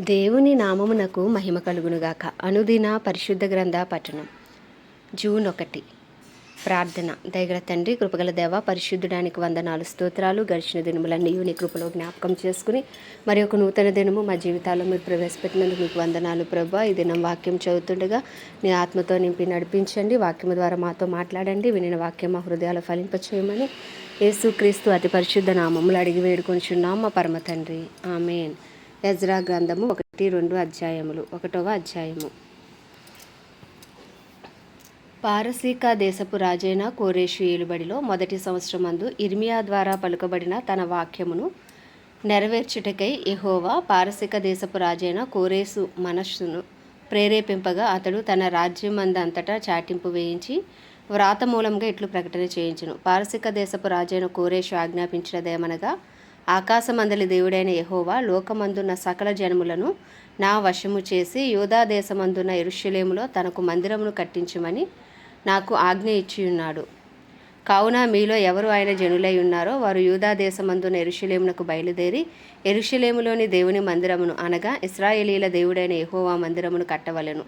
దేవుని నామమునకు మహిమ కలుగునుగాక. అనుదిన పరిశుద్ధ గ్రంథ పఠనం. జూన్ ఒకటి. ప్రార్థన. దయగల తండ్రి కృపగల దేవ పరిశుద్ధుడానికి వందనాలు స్తోత్రాలు గడిచిన దినములన్నీ నీ కృపలో జ్ఞాపకం చేసుకుని మరి ఒక నూతన దినము మా జీవితాల్లో మీరు ప్రవేశపెట్టినందుకు మీకు వందనాలు ప్రభా. ఈ దినం వాక్యం చదువుతుండగా నీ ఆత్మతో నింపి నడిపించండి. వాక్యం ద్వారా మాతో మాట్లాడండి. వినిన వాక్యం మా హృదయాలు ఫలింపచేయమని యేసుక్రీస్తు అతి పరిశుద్ధ నామములు అడిగి వేడుకొంచున్నాం మా పరమ తండ్రి. ఆమెన్. ఎజ్రా గ్రంథము ఒకటి రెండు అధ్యాయములు ఒకటవ అధ్యాయము. పారసీక దేశపు రాజైన కోరేషు ఏలుబడిలో మొదటి సంవత్సరమందు ఇర్మియా ద్వారా పలుకబడిన తన వాక్యమును నెరవేర్చుటకై ఎహోవా పారసీక దేశపు రాజైన కోరేసు మనస్సును ప్రేరేపింపగా అతడు తన రాజ్యమందంతటా చాటింపు వేయించి వ్రాత మూలంగా ఇట్లు ప్రకటన చేయించును. పారసీక దేశపు రాజైన కోరేషు ఆజ్ఞాపించినదేమనగా ఆకాశమందలి దేవుడైన యహోవా లోకమందున్న సకల జనములను నా వశము చేసి యూదాదేశమందున్న దేశమందున్న తనకు మందిరమును కట్టించమని నాకు ఆజ్ఞ ఇచ్చి ఉన్నాడు కావున మీలో ఎవరు ఆయన జనులై ఉన్నారో వారు యూదా దేశమందున బయలుదేరి ఎరుషులేములోని దేవుని మందిరమును అనగా ఇస్రాయేలీల దేవుడైన యహోవా మందిరమును కట్టవలెను.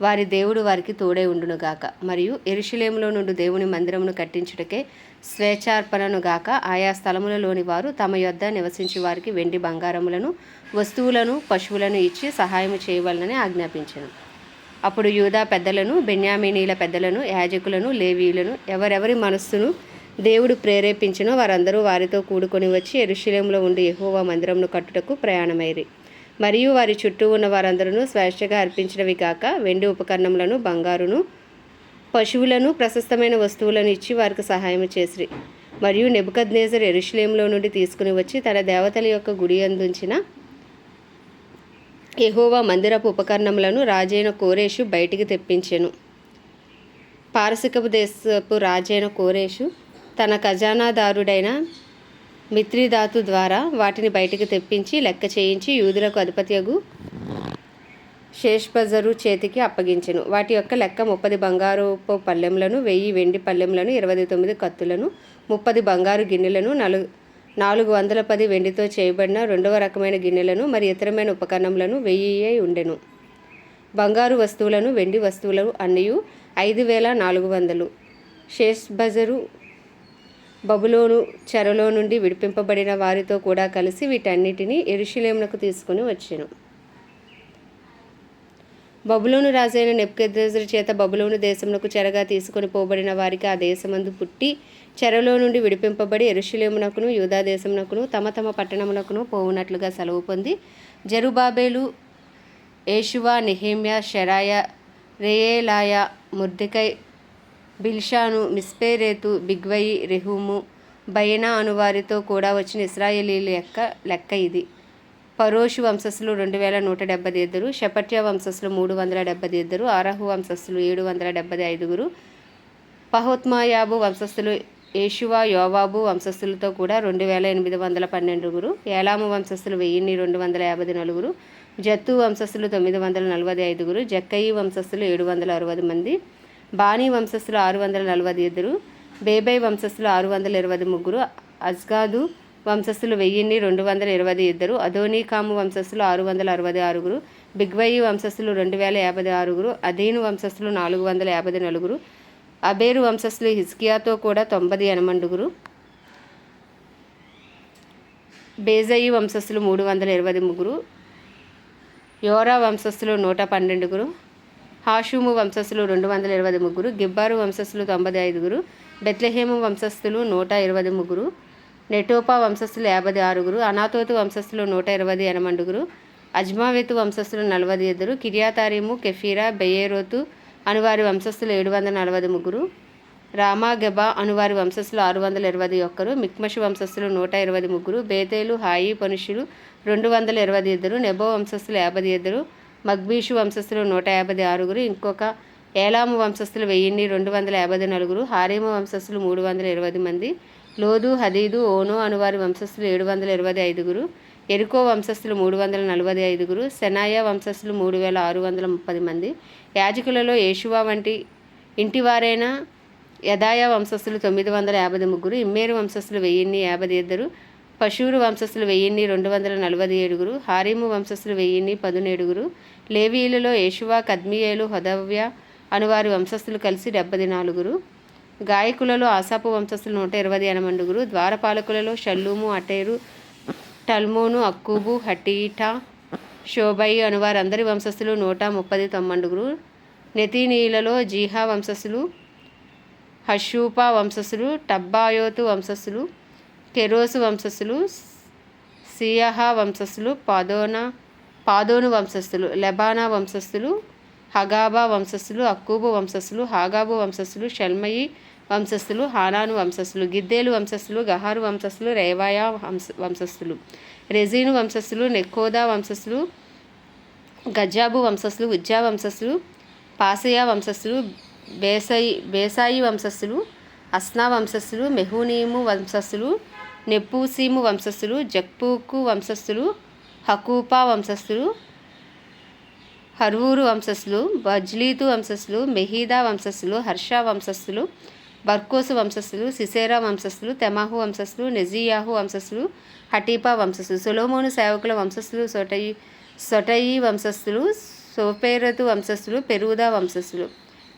వారి దేవుడు వారికి తోడే ఉండునుగాక మరియు ఎరుషులేములో నుండి దేవుని మందిరమును కట్టించుటకే స్వేచ్ఛార్పణను గాక ఆయా స్థలములలోని వారు తమ యొద్ద నివసించి వారికి వెండి బంగారములను వస్తువులను పశువులను ఇచ్చి సహాయం చేయవలనని ఆజ్ఞాపించను. అప్పుడు యూదా పెద్దలను బెన్యామినీల పెద్దలను యాజకులను లేవీయులను ఎవరెవరి మనస్సును దేవుడు ప్రేరేపించినో వారందరూ వారితో కూడుకొని వచ్చి ఎరుశీలంలో ఉండి ఎహోవా మందిరమును కట్టుటకు ప్రయాణమైరి మరియు వారి చుట్టూ ఉన్న వారందరూ స్వేచ్ఛగా అర్పించినవి కాక వెండి ఉపకరణములను బంగారును పశువులను ప్రశస్తమైన వస్తువులను ఇచ్చి వారికి సహాయం చేసిరి. మరియు నెబుకద్నేజర్ ఎరుషలేంలో నుండి తీసుకుని వచ్చి తన దేవతల యొక్క గుడి అందించిన ఎహోవా మందిరపు ఉపకరణములను రాజైన కోరేషు బయటికి తెప్పించెను. పారసికపు దేశపు రాజైన కోరేషు తన ఖజానాదారుడైన మిత్రిధాతు ద్వారా వాటిని బయటికి తెప్పించి లెక్క చేయించి యూదులకు అధిపత్యగు షేష్బజరు చేతికి అప్పగించెను. వాటి యొక్క లెక్క ముప్పది బంగారుపు పల్లెములను వెయ్యి వెండి పల్లెములను ఇరవై తొమ్మిది కత్తులను ముప్పది బంగారు గిన్నెలను నలుగు నాలుగు వందల పది వెండితో చేయబడిన రెండవ రకమైన గిన్నెలను మరి ఇతరమైన ఉపకరణములను వెయ్యి ఉండెను. బంగారు వస్తువులను వెండి వస్తువులను అన్నయు ఐదు వేల నాలుగు వందలు. షేష్బజరు బబులోను చెరలో నుండి విడిపింపబడిన వారితో కూడా కలిసి వీటన్నిటిని ఎరుషులేమునకు తీసుకుని వచ్చాను. బబులోను రాజైన నెప్కెద్రెజరు చేత బబులోను దేశమునకు చెరగా తీసుకొని పోబడిన వారికి ఆ దేశమందు పుట్టి చెరలో నుండి విడిపింపబడి ఎరుషులేమునకును యూదా దేశమునకును తమ తమ పట్టణమునకును పోవునట్లుగా సెలవు పొంది జరుబాబేలు ఏషువా నెహేమ్యా షెరాయ రేయేలాయ ముర్దికై బిల్షాను మిస్పేరేతు బిగ్వయి రెహూము బయనా అనువారితో కూడా వచ్చిన ఇస్రాయేలీల యొక్క లెక్క ఇది. పరోషు వంశస్థులు రెండు వేల నూట డెబ్బై ఇద్దరు షపట్య వంశస్థులు మూడు వందల డెబ్బై ఇద్దరు ఆరహు వంశస్థులు ఏడు వందల డెబ్బై ఐదుగురు పహోత్మాయాబు వంశస్థులు ఏషువా యోవాబు వంశస్థులతో కూడా రెండు వేల ఎనిమిది వందల పన్నెండుగురు ఏలాము వంశస్థులు వెయ్యిన్ని రెండు వందల యాభై నలుగురు జత్తు వంశస్థులు తొమ్మిది వందల నలభై ఐదుగురు జక్కయి వంశస్థులు ఏడు వందల అరవై మంది బానీ వంశస్థులు ఆరు వందల నలభై ఇద్దరు బేబై వంశస్థులు ఆరు వందల ఇరవై ముగ్గురు అజ్గాదు వంశస్థులు వెయ్యిన్ని రెండు వందల ఇరవై ఇద్దరు అధోనీకాము వంశస్థులు ఆరు వందల అరవై ఆరుగురు బిగ్వయి వంశస్థులు రెండు వేల యాభై ఆరుగురు అధీను వంశస్థులు నాలుగు వందల యాభై నలుగురు అబేరు వంశస్థులు హిజ్కియాతో కూడా తొంభై ఎనమండుగురు. బేజయి వంశస్థులు మూడు వందల ఇరవై ముగ్గురు యోరా వంశస్థులు నూట పన్నెండుగురు హాషుము వంశస్థులు రెండు వందల ఇరవై ముగ్గురు గిబ్బారు వంశస్థులు తొంభై ఐదుగురు బెత్లెహేము వంశస్థులు నూట ఇరవై ముగ్గురు నెటోపా వంశస్థులు యాభై ఆరుగురు అనాతోతు వంశస్థులు నూట ఇరవై ఎనమండుగురు అజ్మావేతు వంశస్థులు నలభై ఇద్దరు కిరియాతారీము కెఫీరా బెయేరోతు అనువారి వంశస్థులు ఏడు వందల నలభై ముగ్గురు రామాగెబా అనువారి వంశస్థులు ఆరు వందల ఇరవై ఒక్కరు మిక్మషు వంశస్థులు నూట ఇరవై ముగ్గురు బేతేలు హాయి పనుషులు రెండు వందల ఇరవై ఇద్దరు నెబో వంశస్థులు యాభై ఇద్దరు మగ్బీషు వంశస్థులు నూట యాభై ఆరుగురు ఇంకొక ఏలాము వంశస్థులు వెయ్యిన్ని రెండు వందల యాభై నలుగురు హారేము వంశస్థులు మూడు వందల ఇరవై మంది లోదు హదీదు ఓనో అనువారి వంశస్థులు ఏడు వందల ఇరవై ఐదుగురు ఎరుకో వంశస్థులు మూడు వందల నలభై ఐదుగురు సెనాయా వంశస్థులు మూడు వేల ఆరు వందల ముప్పది మంది యాజకులలో యేషువా వంటి ఇంటివారైన యదాయ వంశస్థులు తొమ్మిది వందల యాభై ముగ్గురు ఇమ్మేరు వంశస్థులు వెయ్యిన్ని యాభై ఇద్దరు పశువులు వంశస్థులు వెయ్యిన్ని రెండు వందల నలభై ఏడుగురు. హారీము వంశస్థులు వెయ్యిన్ని పదునేడుగురు. లేవీయులలో యేషువా కద్మియేలు హదవ్య అనువారి వంశస్థులు కలిసి డెబ్బది నాలుగురు గాయకులలో ఆసాపు వంశస్థులు నూట ఇరవై ఎనమండుగురు ద్వారపాలకులలో షల్లూము అటేరు టల్మోను అక్కూబు హటీటా షోబయి అను అందరి వంశస్థులు నూట ముప్పది తొమ్మండుగురు. నెతీనీయులలో జీహా వంశస్థులు హషూపా వంశస్థులు టబ్బాయోతు వంశస్థులు కెరోసు వంశస్థులు సియహా వంశస్థులు పాదోనా పాదోను వంశస్థులు లెబానా వంశస్థులు హగాబా వంశస్థులు అక్కూబు వంశస్థులు హాగాబు వంశస్థులు షల్మయి వంశస్థులు హానాను వంశస్థులు గిద్దేలు వంశస్థులు గహారు వంశస్థులు రేవాయా వంశ వంశస్థులు రెజీను వంశస్థులు నెక్కోదా వంశస్థులు గజాబు వంశస్థులు ఉజ్జా వంశస్థులు పాసయా వంశస్థులు బేసయి బేసాయి వంశస్థులు అస్నా వంశస్థులు మెహూనీము వంశస్థులు నెప్పూసీము వంశస్థులు జక్పూకు వంశస్థులు హకూపా వంశస్థులు హర్వూరు వంశస్థులు బజ్లీతు వంశస్థులు మెహీదా వంశస్థులు హర్ష వంశస్థులు బర్కోసు వంశస్థులు సిసేరా వంశస్థులు తెమాహు వంశస్థులు నెజియాహు వంశస్థులు హటీపా వంశస్థులు సొలోమోను సేవకుల వంశస్థులు సొటయి సొటయి వంశస్థులు సోపేరతు వంశస్థులు పెరుదా వంశస్థులు.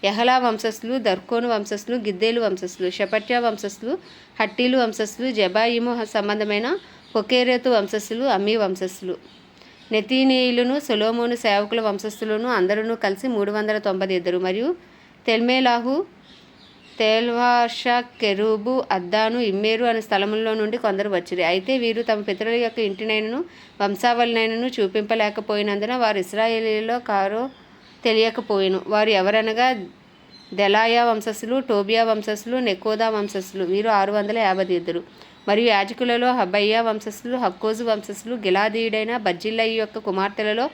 ఎహలా వంశస్థులు దర్కోను వంశస్థులు గిద్దేలు వంశస్థులు షపట్య వంశస్థులు హట్టీలు వంశస్థులు జబాయిము సంబంధమైన పొకేరేతు వంశస్థులు అమ్మీ వంశస్థులు. నెతీనీయులను సొలోమోను సేవకుల వంశస్థులను అందరూ కలిసి మూడు వందల తొంభై ఇద్దరు మరియు తెల్మేలాహు తేల్వాష కెరూబు అద్దాను ఇమ్మేరు అనే స్థలంలో నుండి కొందరు వచ్చిరి. అయితే వీరు తమ పితరుల యొక్క ఇంటినైనను వంశావళినైనను చూపింపలేకపోయినందున వారు ఇస్రాయేలీలో కారో తెలియకపోయిను. వారు ఎవరనగా దెలాయా వంశస్థులు టోబియా వంశస్థులు నెకోదా వంశస్థులు వీరు ఆరు వందల యాభై ఇద్దరు. మరియు యాజకులలో హబయ్యా వంశస్థులు హక్కోజు వంశస్థులు గిలాదీయుడైన బజ్జిల్లయ్య యొక్క కుమార్తెలలో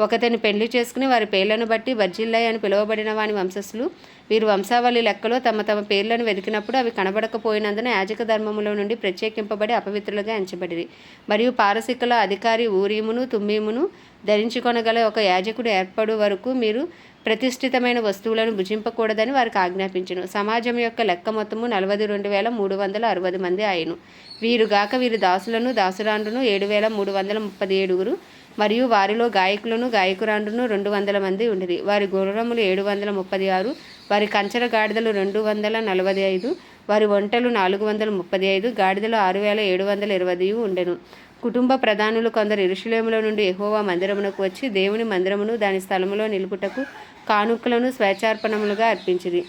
ఒకతని పెళ్ళి చేసుకుని వారి పేర్లను బట్టి బర్జిల్లయి అని పిలువబడిన వాని వంశస్థులు. వీరు వంశావళి లెక్కలో తమ తమ పేర్లను వెతికినప్పుడు అవి కనబడకపోయినందున యాజక ధర్మములో నుండి ప్రత్యేకింపబడి అపవిత్రులుగా ఎంచబడిరి. మరియు పారసికుల అధికారి ఊరీమును తుమ్మీమును ధరించుకొనగల ఒక యాజకుడు ఏర్పడు వరకు మీరు ప్రతిష్ఠితమైన వస్తువులను భుజింపకూడదని వారికి ఆజ్ఞాపించను. సమాజం యొక్క లెక్క మొత్తము నలభై రెండు వేల మూడు వందల అరవై మంది ఆయను వీరుగాక వీరి దాసులను దాసురాండ్రును ఏడు వేల మూడు వందల ముప్పై ఏడుగురు మరియు వారిలో గాయకులను గాయకురాండ్రును రెండు వందల మంది ఉండిరి వారి గుర్రములు ఏడు వందల ముప్పై ఆరు వారి కంచర గాడిదలు రెండు వందల నలభై ఐదు వారి ఒంటలు నాలుగు వందల ముప్పై ఐదు గాడిదలు ఆరు వేల ఏడు వందల ఇరవై ఉండెను. కుటుంబ ప్రధానులు కొందరు ఇరుషులేములో నుండి ఎహోవా మందిరమునకు వచ్చి దేవుని మందిరమును దాని స్థలములో నిలుపుటకు కానుకలను స్వేచ్ఛార్పణములుగా అర్పించింది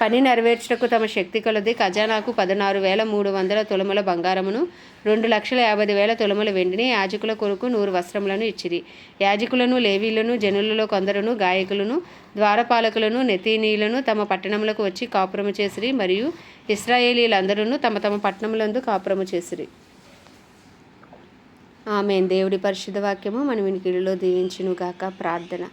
పని నెరవేర్చుటకు తమ శక్తి కొలది ఖజానాకు పదనారు వేల మూడు వందల తులముల బంగారమును రెండు లక్షల యాభై వేల తులముల వెండిని యాజకుల కొరకు నూరు వస్త్రములను ఇచ్చిరి. యాజకులను లేవీలను జనులలో కొందరును గాయకులను ద్వారపాలకులను నెతీనీయులను తమ పట్టణములకు వచ్చి కాపురము చేసిరి మరియు ఇస్రాయేలీలందరూ తమ తమ పట్టణములందు కాపురము చేసిరి. ఆమె దేవుడి పరిశుద్ధ వాక్యము మన వినికిడిలో దీవించునుగాక. ప్రార్థన.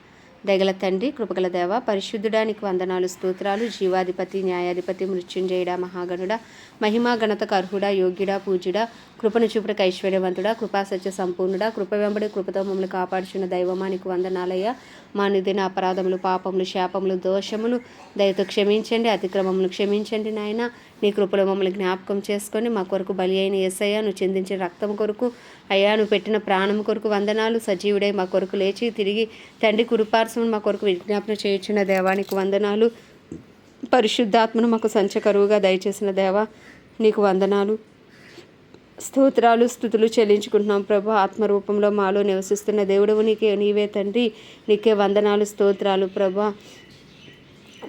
దగల తండ్రి కృపగల దేవ పరిశుద్ధుడానికి వందనాలు స్తోత్రాలు జీవాధిపతి న్యాయాధిపతి మృత్యుంజయుడా మహాగణుడా మహిమా గణతకు అర్హుడా యోగ్యుడా పూజ్యుడా కృపను చూపుటకు ఐశ్వర్యవంతుడా సత్య సంపూర్ణుడా కృప వెంబడి కృపతో మమ్మల్ని కాపాడుచున్న దైవమానికి వందనాలయ్య. మా నిధిన అపరాధములు పాపములు శాపములు దోషములు దయతో క్షమించండి అతిక్రమములు క్షమించండి నాయన. నీ కృపలో మమ్మల్ని జ్ఞాపకం చేసుకొని మా కొరకు బలి అయిన ఎస్ఐయా నువ్వు చెందించిన రక్తం కొరకు అయ్యా నువ్వు పెట్టిన ప్రాణం కొరకు వందనాలు. సజీవుడై మా కొరకు లేచి తిరిగి తండ్రి కురుపార్శ్వం మా కొరకు విజ్ఞాపన చేయించిన దేవానికి వందనాలు. పరిశుద్ధాత్మను మాకు సంచకరువుగా దయచేసిన దేవా నీకు వందనాలు. స్తోత్రాలు స్థుతులు చెల్లించుకుంటున్నాం ప్రభు. ఆత్మరూపంలో మాలో నివసిస్తున్న దేవుడవు నీకే నీవే తండ్రి. నీకే వందనాలు స్తోత్రాలు ప్రభా.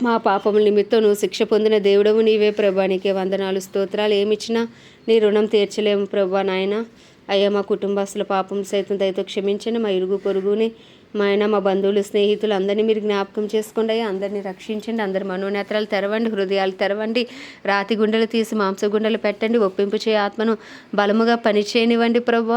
మా పాపముల నిమిత్తం నువ్వు శిక్ష పొందిన దేవుడవు నీవే ప్రభా. నీకే వందనాలు స్తోత్రాలు. ఏమిచ్చినా నీ రుణం తీర్చలేము ప్రభా నాయన. అయ్యా మా కుటుంబస్తుల పాపం సైతం దయతో క్షమించండి. మా ఇరుగు పొరుగుని మా ఆయన మా బంధువులు స్నేహితులు అందరినీ మీరు జ్ఞాపకం చేసుకోండి అందరినీ రక్షించండి అందరి మనోనేత్రాలు తెరవండి హృదయాలు తెరవండి రాతి గుండెలు తీసి మాంసగుండెలు పెట్టండి ఒప్పింపు చేయ ఆత్మను బలముగా పనిచేయనివ్వండి ప్రభు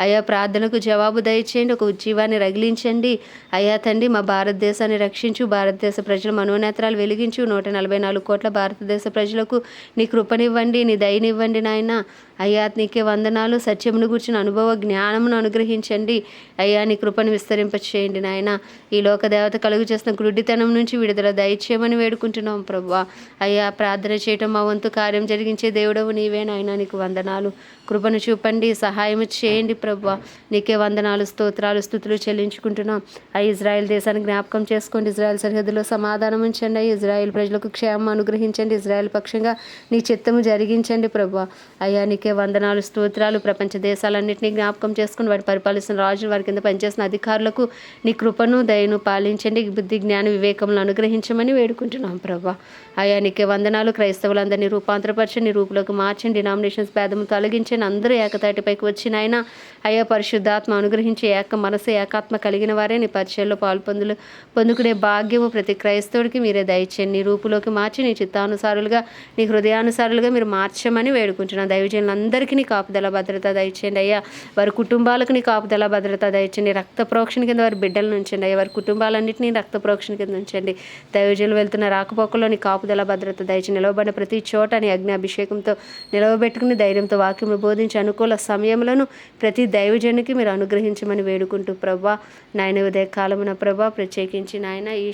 అయ్యా ప్రార్థనకు జవాబు దయచేయండి ఒక ఉజ్జీవాన్ని రగిలించండి. అయ్యా తండ్రి మా భారతదేశాన్ని రక్షించు భారతదేశ ప్రజల మనోనేత్రాలు వెలిగించు. నూట నలభై నాలుగు కోట్ల భారతదేశ ప్రజలకు నీ కృపనివ్వండి నీ దయనివ్వండి నాయన. అయ్యా నీకే వందనాలు. సత్యమును గుర్చిన అనుభవ జ్ఞానమును అనుగ్రహించండి. అయ్యా నీ కృపను విస్తరింపచే చేయండి నాయన. ఈ లోక దేవత కలుగు చేసిన గుడ్డితనం నుంచి విడుదల దయచేయమని వేడుకుంటున్నాం ప్రభా అయ్యా ప్రార్థన చేయటం మా వంతు కార్యం జరిగించే దేవుడవు నీవే నాయన. నీకు వందనాలు. కృపను చూపండి సహాయం చేయండి ప్రభా నీకే వందనాలు స్తోత్రాలు స్థుతులు చెల్లించుకుంటున్నాం. ఆ ఇజ్రాయెల్ దేశాన్ని జ్ఞాపకం చేసుకోండి. ఇజ్రాయెల్ సరిహద్దులో సమాధానం ఉంచండి. ఇజ్రాయెల్ ప్రజలకు క్షేమం అనుగ్రహించండి. ఇజ్రాయెల్ పక్షంగా నీ చిత్తము జరిగించండి ప్రభా అయ్యా నీకే వందనాలు స్తోత్రాలు. ప్రపంచ దేశాలన్నింటినీ జ్ఞాపకం చేసుకుని వాటి పరిపాలిస్తున్న రాజులు వారి కింద పనిచేసిన అధికారులకు నీ కృపను దయను పాలించండి. బుద్ధి జ్ఞాన వివేకములను అనుగ్రహించమని వేడుకుంటున్నాం ప్రభా. అయా నీకే వందనాలు. క్రైస్తవులందరినీ రూపాంతరపరచండి రూపులోకి మార్చండి డినామినేషన్స్ భేదము తొలగించండి అందరూ ఏకతాటిపైకి వచ్చిన ఆయన అయ్యా పరిశుద్ధాత్మ అనుగ్రహించి ఏక మనసు ఏకాత్మ కలిగిన వారే. నీ పరిచయంలో పాల్పొందులు పొందుకునే భాగ్యము ప్రతి క్రైస్తవుడికి మీరే దయచేయండి. నీ రూపులోకి మార్చి నీ చిత్తానుసారులుగా నీ హృదయానుసారులుగా మీరు మార్చమని వేడుకుంటున్నాను దైవజనులందరికీ నీ కాపుదల భద్రత దయచేయండి. అయ్యా వారి కుటుంబాలకు నీ కాపుదల భద్రత దయచేయండి. రక్త ప్రోక్షణ కింద వారి బిడ్డలను ఉంచండి ఎవరి వారి కుటుంబాలన్నింటినీ రక్త ప్రోక్షణ కింద ఉంచండి. దైవజనులు వెళ్తున్న రాకపోకలోని కాపుదల భద్రత దయచి నిలవబడిన ప్రతి చోట నీ అగ్ని అభిషేకంతో నిలవబెట్టుకుని ధైర్యంతో వాక్యం బోధించి అనుకూల సమయంలోను ప్రతి దైవజనికి మీరు అనుగ్రహించమని వేడుకుంటూ ప్రభా నాయన ఉదయ కాలమున ప్రభా ప్రత్యేకించి నాయన ఈ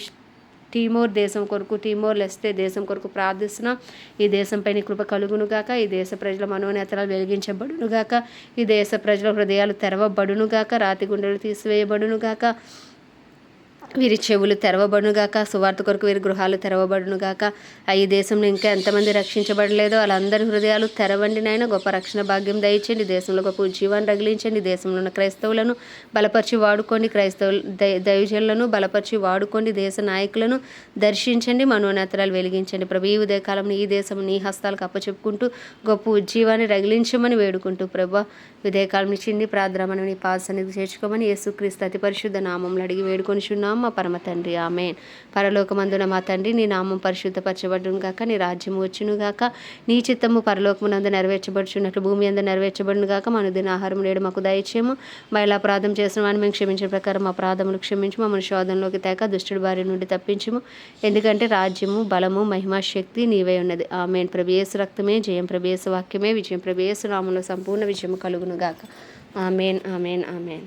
టీమోర్ దేశం కొరకు టీమోర్ లెస్తే దేశం కొరకు ప్రార్థిస్తున్నాం. ఈ దేశంపై నీ కృప కలుగునుగాక ఈ దేశ ప్రజల మనోనేతరాలు వెలిగించబడునుగాక ఈ దేశ ప్రజల హృదయాలు తెరవబడునుగాక రాతి గుండెలు తీసివేయబడునుగాక వీరి చెవులు తెరవబడునుగాక సువార్త కొరకు వీరి గృహాలు తెరవబడునుగాక. ఈ దేశంలో ఇంకా ఎంతమంది రక్షించబడలేదో వాళ్ళందరి హృదయాలు తెరవండి నాయన. గొప్ప రక్షణ భాగ్యం దయచండి దేశంలో గొప్ప ఉజ్జీవాన్ని రగిలించండి. దేశంలో ఉన్న క్రైస్తవులను బలపరిచి వాడుకోండి. క్రైస్తవులు దై దైవజనులను బలపరిచి వాడుకోండి. దేశ నాయకులను దర్శించండి. మనోనేతరాలు వెలిగించండి. ప్రభు ఈ ఉదయకాలంలో ఈ దేశం నీ హస్తాలకు అప్పచెప్పుకుంటూ గొప్ప ఉజ్జీవాన్ని రగిలించమని వేడుకుంటూ ప్రభా ఉదయకాలం చిన్ని ప్రార్థన మనం నీ పాద సన్నిధి చేర్చుకోమని యేసుక్రీస్తు అతి పరిశుద్ధ నామంలో అడిగి వేడుకొని చున్నాం మా పరమ తండ్రి. ఆమెన్. పరలోకమందున మా తండ్రి నీ నామం పరిశుద్ధపరచబడును గాక నీ రాజ్యము వచ్చును గాక నీ చిత్తము పరలోకమునందు నెరవేర్చబడుచున్నట్లు భూమి అందు నెరవేర్చబడును గాక మన దిన ఆహారం నేడు మాకు దయచేము మహిళా అపరాధం చేసిన వాడిని మేము క్షమించిన ప్రకారం మా అపరాధములు క్షమించి మమ్మల్ని శోధంలోకి తేక దుష్టుడి బారి నుండి తప్పించము. ఎందుకంటే రాజ్యము బలము మహిమా శక్తి నీవే ఉన్నది. ఆమెన్. ప్రభేసు రక్తమే జయం ప్రభేసు వాక్యమే విజయం ప్రభేసు నామంలో సంపూర్ణ విజయం కలుగును గాక. Amen amen amen.